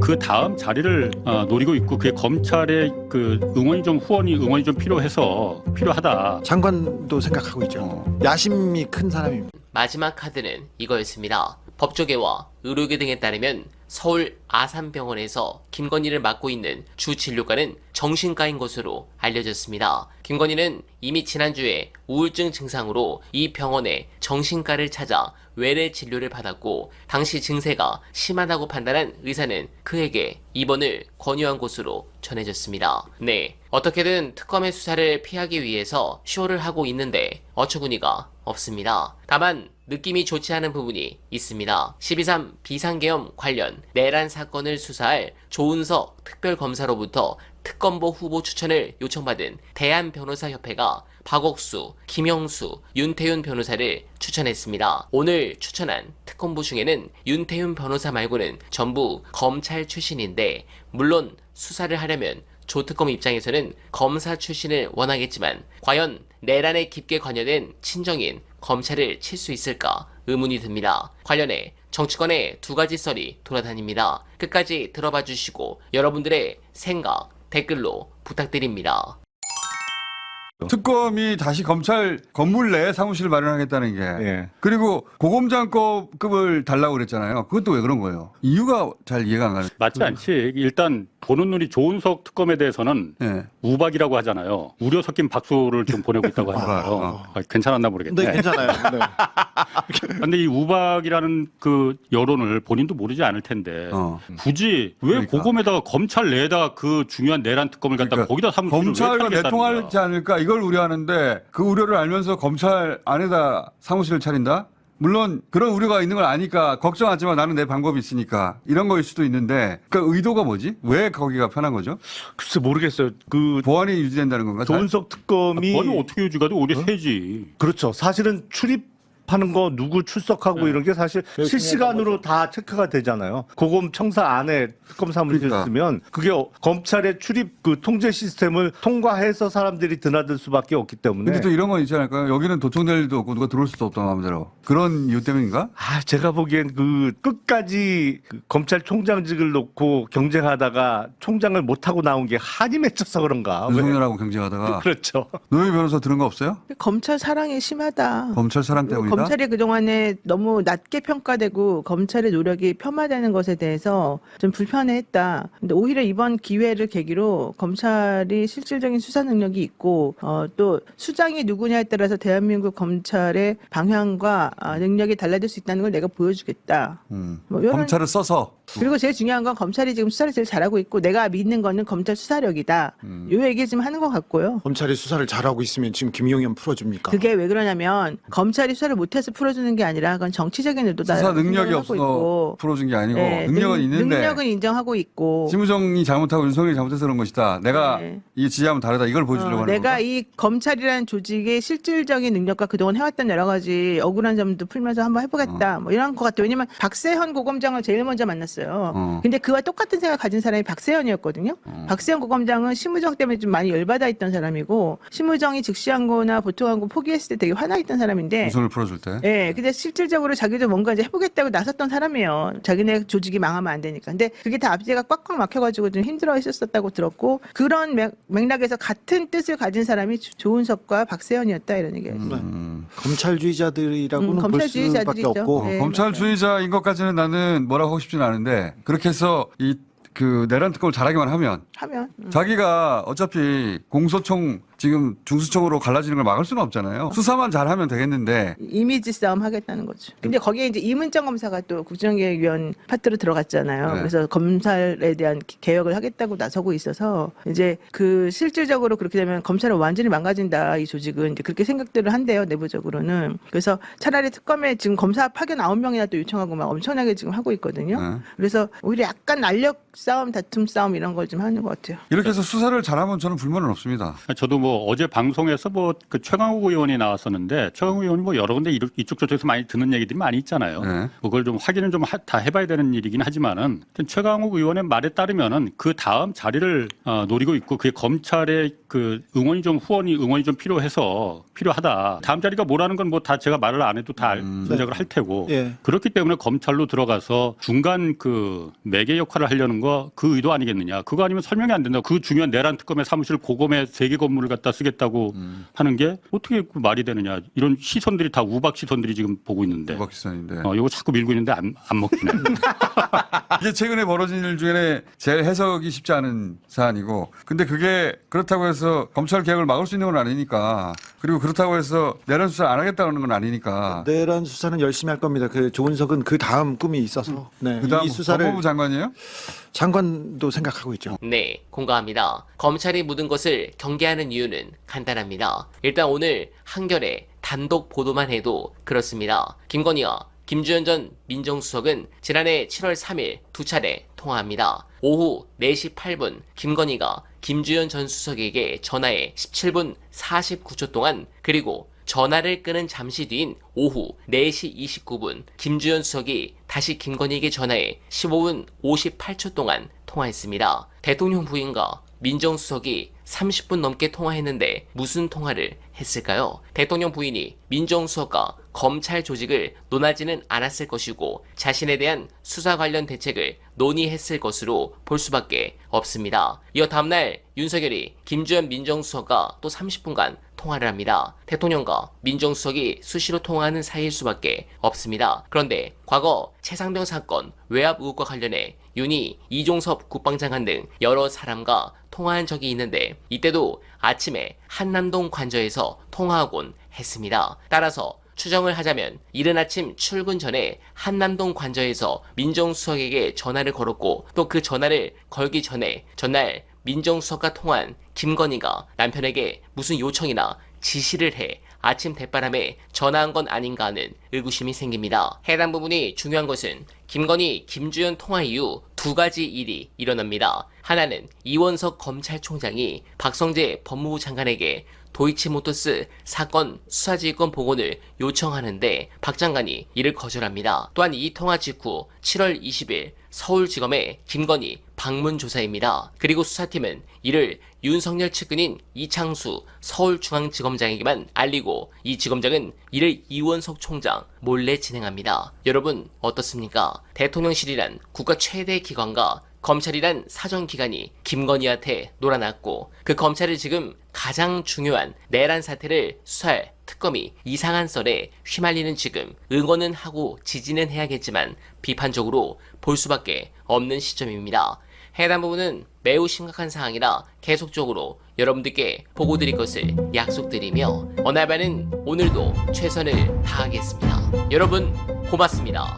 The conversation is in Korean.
그 다음 자리를 어, 노리고 있고 그게 검찰의 그 응원이 좀 후원이 응원이 좀 필요해서 필요하다. 장관도 생각하고 있죠. 어. 야심이 큰 사람입니다. 마지막 카드는 이거였습니다. 법조계와 의료계 등에 따르면 서울 아산병원에서 김건희를 맡고 있는 주 진료과는 정신과인 것으로 알려졌습니다. 김건희는 이미 지난주에 우울증 증상으로 이 병원의 정신과를 찾아 외래 진료를 받았고 당시 증세가 심하다고 판단한 의사는 그에게 입원을 권유한 것으로 전해졌습니다. 네, 어떻게든 특검의 수사를 피하기 위해서 쇼를 하고 있는데 어처구니가 없습니다. 다만 느낌이 좋지 않은 부분이 있습니다. 12.3 비상계엄 관련 내란 사건을 수사할 조은석 특별검사로부터 특검보 후보 추천을 요청받은 대한변호사협회가 박옥수, 김영수, 윤태윤 변호사를 추천했습니다. 오늘 추천한 특검보 중에는 윤태윤 변호사 말고는 전부 검찰 출신인데 물론 수사를 하려면 조특검 입장에서는 검사 출신을 원하겠지만 과연 내란에 깊게 관여된 친정인 검찰을 칠 수 있을까 의문이 듭니다. 관련해 정치권의 두 가지 썰이 돌아다닙니다. 끝까지 들어봐 주시고 여러분들의 생각 댓글로 부탁드립니다. 특검이 다시 검찰 건물 내에 사무실을 마련하겠다는 게 예. 그리고 고검장급을 달라고 그랬잖아요. 그것도 왜 그런 거예요? 이유가 잘 이해가 안 가는. 맞지 않지. 일단 보는 눈이 조은석 특검에 대해서는 예. 우박이라고 하잖아요. 우려 섞인 박수를 좀 보내고 있다고 하잖아요. 어. 아, 괜찮았나 모르겠네. 네, 괜찮아요. 네. 근데 이 우박이라는 그 여론을 본인도 모르지 않을 텐데 어. 굳이 왜 그러니까. 고검에다가 검찰 내에다가 그 중요한 내란 특검을 갖다 가 그러니까 거기다 사무실을 왜 검찰과 내통하지? 않을까 이걸 우려하는데 그 우려를 알면서 검찰 안에다 사무실을 차린다? 물론 그런 우려가 있는 걸 아니까 걱정하지 마 나는 내 방법이 있으니까 이런 거일 수도 있는데 그 의도가 뭐지? 왜 거기가 편한 거죠? 글쎄 모르겠어요. 그 보안이 유지된다는 건가? 잘? 조은석 특검이 아니 어떻게 유지가도 오히려 세지. 그렇죠. 사실은 출입 하는 거 누구 출석하고 네. 이런 게 사실 실시간으로 다 체크가 되잖아요. 고검 청사 안에 특검 사무실 그러니까. 있으면 그게 어- 검찰의 출입 그 통제 시스템을 통과해서 사람들이 드나들 수밖에 없기 때문에 근데 또 이런 건 있지 않을까요? 여기는 도청될 일도 없고 누가 들어올 수도 없다 마음대로 그런 이유 때문인가? 아, 제가 보기엔 그 끝까지 그 검찰총장직을 놓고 경쟁하다가 총장을 못하고 나온 게 한이 맺혀서 그런가. 왜? 윤석열하고 경쟁하다가 그렇죠. 노영희 변호사 들은 거 없어요? 검찰 사랑이 심하다. 검찰 사랑 때문이다. 검찰이 그동안에 너무 낮게 평가되고 검찰의 노력이 폄하되는 것에 대해서 좀 불편해했다. 근데 오히려 이번 기회를 계기로 검찰이 실질적인 수사 능력이 있고 어, 또 수장이 누구냐에 따라서 대한민국 검찰의 방향과 아, 능력이 달라질 수 있다는 걸 내가 보여주겠다. 음. 뭐 이런- 검찰을 써서 그리고 제일 중요한 건 검찰이 지금 수사를 제일 잘하고 있고 내가 믿는 거는 검찰 수사력이다. 음. 요 얘기 지금 하는 것 같고요. 검찰이 수사를 잘하고 있으면 지금 김용현 풀어줍니까? 그게 왜 그러냐면 검찰이 수사를 못해서 풀어주는 게 아니라 그건 정치적인 의도다. 수사 능력이 없어서 있고. 풀어준 게 아니고 네, 능력은 능- 있는데 능력은 인정하고 있고. 심우정이 잘못하고 윤석열이 잘못해서 그런 것이다. 내가 네. 이 지지하면 다르다. 이걸 보여주려고 어, 하는 내가 건가? 이 검찰이라는 조직의 실질적인 능력과 그동안 해왔던 여러 가지 억울한 점도 풀면서 한번 해보겠다. 뭐 이런 것 같아요. 왜냐면 박세현 고검장을 제일 먼저 만났어요. 어. 근데 그와 똑같은 생각 가진 사람이 박세현이었거든요. 박세현 고검장은 심우정 때문에 좀 많이 열받아 있던 사람이고 심우정이 즉시한 거나 보통한 거 포기했을 때 되게 화나 있던 사람인데 우선을 풀어줄 때. 예, 근데 실질적으로 자기도 뭔가 이제 해보겠다고 나섰던 사람이에요. 자기네 조직이 망하면 안 되니까. 근데 그게 다 앞뒤가 꽉꽉 막혀가지고 좀 힘들어 했었다고 들었고, 그런 맥, 맥락에서 같은 뜻을 가진 사람이 조- 조은석과 박세현이었다, 이런 얘기예요. 음. 검찰주의자들이라고는 음, 볼 검찰주의자들이죠. 수밖에 없고 어, 네, 검찰주의자인 것까지는 나는 뭐라고 하고 싶지는 않은데 그렇게 해서 이 그 내란 특검을 잘하기만 하면 하면. 음. 자기가 어차피 공소청 지금 중수청으로 갈라지는 걸 막을 수는 없잖아요. 수사만 잘하면 되겠는데 이미지 싸움 하겠다는 거죠. 근데 거기에 이제 이문정 검사가 또 국정기획위원 파트로 들어갔잖아요. 네. 그래서 검찰에 대한 기- 개혁을 하겠다고 나서고 있어서 이제 그 실질적으로 그렇게 되면 검찰은 완전히 망가진다 이 조직은 이제 그렇게 생각들을 한대요 내부적으로는. 그래서 차라리 특검에 지금 검사 파견 9명이나 또 요청하고 막 엄청나게 지금 하고 있거든요. 네. 그래서 오히려 약간 난력 싸움, 다툼 싸움 이런 걸 좀 하는 것 같아요. 이렇게 해서 수사를 잘하면 저는 불만은 없습니다. 저도 뭐뭐 어제 방송에서 뭐 그 최강욱 의원이 나왔었는데 최강욱 의원이 뭐 여러 군데 이쪽- 저쪽에서 많이 듣는 얘기들이 많이 있잖아요. 네. 그걸 좀 확인을 좀 다 해봐야 되는 일이긴 하지만은 최강욱 의원의 말에 따르면은 그 다음 자리를 어, 노리고 있고 그게 검찰의 그 응원이 좀 후원이 응원이 좀 필요해서 필요하다. 다음 자리가 뭐라는 건 뭐 다 제가 말을 안 해도 다 알- 짐작을 할 테고 예. 그렇기 때문에 검찰로 들어가서 중간 그 매개 역할을 하려는 거 그 의도 아니겠느냐. 그거 아니면 설명이 안 된다. 그 중요한 내란 특검의 사무실 고검에 세개 건물을 갖다 쓰겠다고 하는 게 어떻게 그 말이 되느냐. 이런 시선들이 다 우박 시선들이 지금 보고 있는데. 우박지선인데. 어, 이거 자꾸 밀고 있는데 안, 안 먹히네. 이게 최근에 벌어진 일 중에 제일 해석이 쉽지 않은 사안이고, 근데 그게 그렇다고 해서 검찰 개혁을 막을 수 있는 건 아니니까, 그리고 그렇다고 해서 내란 수사 안 하겠다는 건 아니니까. 내란 수사는 열심히 할 겁니다. 그 조은석은 그 다음 꿈이 있어서 네. 그다음 이 수사를 법무부 장관이에요? 장관도 생각하고 있죠. 네, 공감합니다. 검찰이 묻은 것을 경계하는 이유 는 간단합니다. 일단 오늘 한결에 단독 보도만 해도 그렇습니다. 김건희와 김주현 전 민정수석은 지난해 7월 3일 두 차례 통화합니다. 오후 4시 8분 김건희가 김주현 전 수석에게 전화해 17분 49초 동안 그리고 전화를 끊은 잠시 뒤인 오후 4시 29분 김주현 수석이 다시 김건희에게 전화해 15분 58초 동안 통화했습니다. 대통령 부인과 민정수석이 30분 넘게 통화했는데 무슨 통화를 했을까요? 대통령 부인이 민정수석과 검찰 조직을 논하지는 않았을 것이고 자신에 대한 수사 관련 대책을 논의했을 것으로 볼 수밖에 없습니다. 이어 다음날 윤석열이 김주현 민정수석과 또 30분간 통화를 합니다. 대통령과 민정수석이 수시로 통화하는 사이일 수밖에 없습니다. 그런데 과거 최상병 사건 외압 의혹과 관련해 윤이 이종섭 국방장관 등 여러 사람과 통화한 적이 있는데 이때도 아침에 한남동 관저에서 통화하곤 했습니다. 따라서 추정을 하자면 이른 아침 출근 전에 한남동 관저에서 민정수석에게 전화를 걸었고 또 그 전화를 걸기 전에 전날 민정수석과 통화한 김건희가 남편에게 무슨 요청이나 지시를 해 아침 대바람에 전화한 건 아닌가 하는 의구심이 생깁니다. 해당 부분이 중요한 것은 김건희, 김주현 통화 이후 두 가지 일이 일어납니다. 하나는 이원석 검찰총장이 박성재 법무부 장관에게 도이치모터스 사건 수사지휘권 복원을 요청하는데 박 장관이 이를 거절합니다. 또한 이 통화 직후 7월 20일 서울지검에 김건희 방문 조사입니다. 그리고 수사팀은 이를 윤석열 측근인 이창수 서울중앙지검장에게만 알리고 이 지검장은 이를 이원석 총장 몰래 진행합니다. 여러분 어떻습니까? 대통령실이란 국가 최대 기관과 검찰이란 사정기관이 김건희한테 놀아났고 그 검찰이 지금 가장 중요한 내란 사태를 수사할 특검이 이상한 썰에 휘말리는 지금 응원은 하고 지지는 해야겠지만 비판적으로 볼 수밖에 없는 시점입니다. 해당 부분은 매우 심각한 상황이라 계속적으로 여러분들께 보고 드릴 것을 약속드리며 어날바는 오늘도 최선을 다하겠습니다. 여러분 고맙습니다.